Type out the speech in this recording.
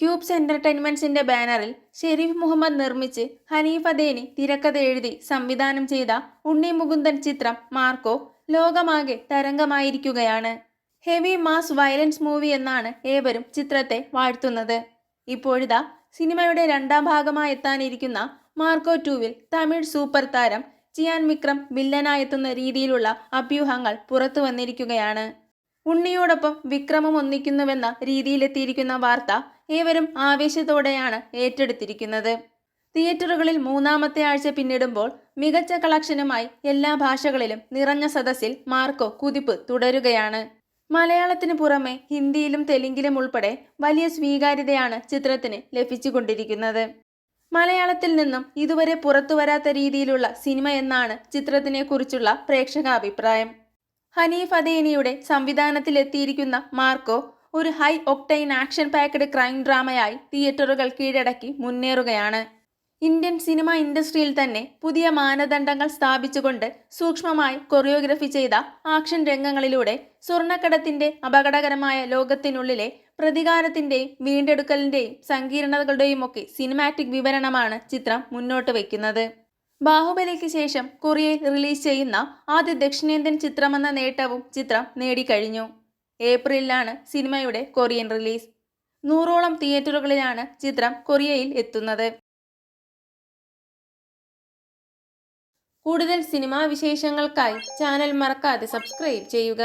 Cubes എന്റർടൈൻമെന്റ്സിന്റെ ബാനറിൽ ഷെരീഫ് മുഹമ്മദ് നിർമ്മിച്ച് ഹനീഫ ദേനി തിരക്കഥ എഴുതി സംവിധാനം ചെയ്ത ഉണ്ണി മുകുന്ദൻ ചിത്രം മാർക്കോ ലോകമാകെ തരംഗമായിരിക്കുകയാണ്. ഹെവി മാസ് വയലൻസ് മൂവി എന്നാണ് ഏവരും ചിത്രത്തെ വാഴ്ത്തുന്നത്. ഇപ്പോഴിതാ സിനിമയുടെ രണ്ടാം ഭാഗമായി എത്താനിരിക്കുന്ന മാർക്കോ ടൂവിൽ തമിഴ് സൂപ്പർ താരം ചിയാൻ വിക്രം വില്ലനായെത്തുന്ന രീതിയിലുള്ള അഭ്യൂഹങ്ങൾ പുറത്തു വന്നിരിക്കുകയാണ് ഉണ്ണിയോടൊപ്പം വിക്രമം ഒന്നിക്കുന്നുവെന്ന രീതിയിലെത്തിയിരിക്കുന്ന വാർത്ത ഏവരും ആവേശത്തോടെയാണ് ഏറ്റെടുത്തിരിക്കുന്നത്. തിയേറ്ററുകളിൽ മൂന്നാമത്തെ ആഴ്ച പിന്നിടുമ്പോൾ മികച്ച കളക്ഷനുമായി എല്ലാ ഭാഷകളിലും നിറഞ്ഞ സദസ്സിൽ മാർക്കോ കുതിപ്പ് തുടരുകയാണ്. മലയാളത്തിന് പുറമെ ഹിന്ദിയിലും തെലുങ്കിലും ഉൾപ്പെടെ വലിയ സ്വീകാര്യതയാണ് ചിത്രത്തിന് ലഭിച്ചുകൊണ്ടിരിക്കുന്നത്. മലയാളത്തിൽ നിന്നും ഇതുവരെ പുറത്തുവരാത്ത രീതിയിലുള്ള സിനിമ എന്നാണ് ചിത്രത്തിനെ കുറിച്ചുള്ള പ്രേക്ഷകാഭിപ്രായം. ഹനീഫ് അദേനിയുടെ സംവിധാനത്തിലെത്തിയിരിക്കുന്ന മാർക്കോ ഒരു high octane action packed crime ഡ്രാമയായി തിയേറ്ററുകൾ കീഴടക്കി മുന്നേറുകയാണ്. ഇന്ത്യൻ സിനിമ ഇൻഡസ്ട്രിയിൽ തന്നെ പുതിയ മാനദണ്ഡങ്ങൾ സ്ഥാപിച്ചുകൊണ്ട് സൂക്ഷ്മമായി കൊറിയോഗ്രഫി ചെയ്ത ആക്ഷൻ രംഗങ്ങളിലൂടെ സ്വർണക്കടത്തിന്റെ അപകടകരമായ ലോകത്തിനുള്ളിലെ പ്രതികാരത്തിന്റെയും വീണ്ടെടുക്കലിന്റെയും സങ്കീർണതകളുടെയും ഒക്കെ സിനിമാറ്റിക് വിവരണമാണ് ചിത്രം മുന്നോട്ട് വയ്ക്കുന്നത്. ബാഹുബലിക്ക് ശേഷം കൊറിയയിൽ റിലീസ് ചെയ്യുന്ന ആദ്യ ദക്ഷിണേന്ത്യൻ ചിത്രമെന്ന നേട്ടവും ചിത്രം നേടിക്കഴിഞ്ഞു. ഏപ്രിലിലാണ് സിനിമയുടെ കൊറിയൻ റിലീസ്. നൂറോളം തിയേറ്ററുകളിലാണ് ചിത്രം കൊറിയയിൽ എത്തുന്നത്. കൂടുതൽ സിനിമാ വിശേഷങ്ങൾക്കായി ചാനൽ മറക്കാതെ സബ്സ്ക്രൈബ് ചെയ്യുക.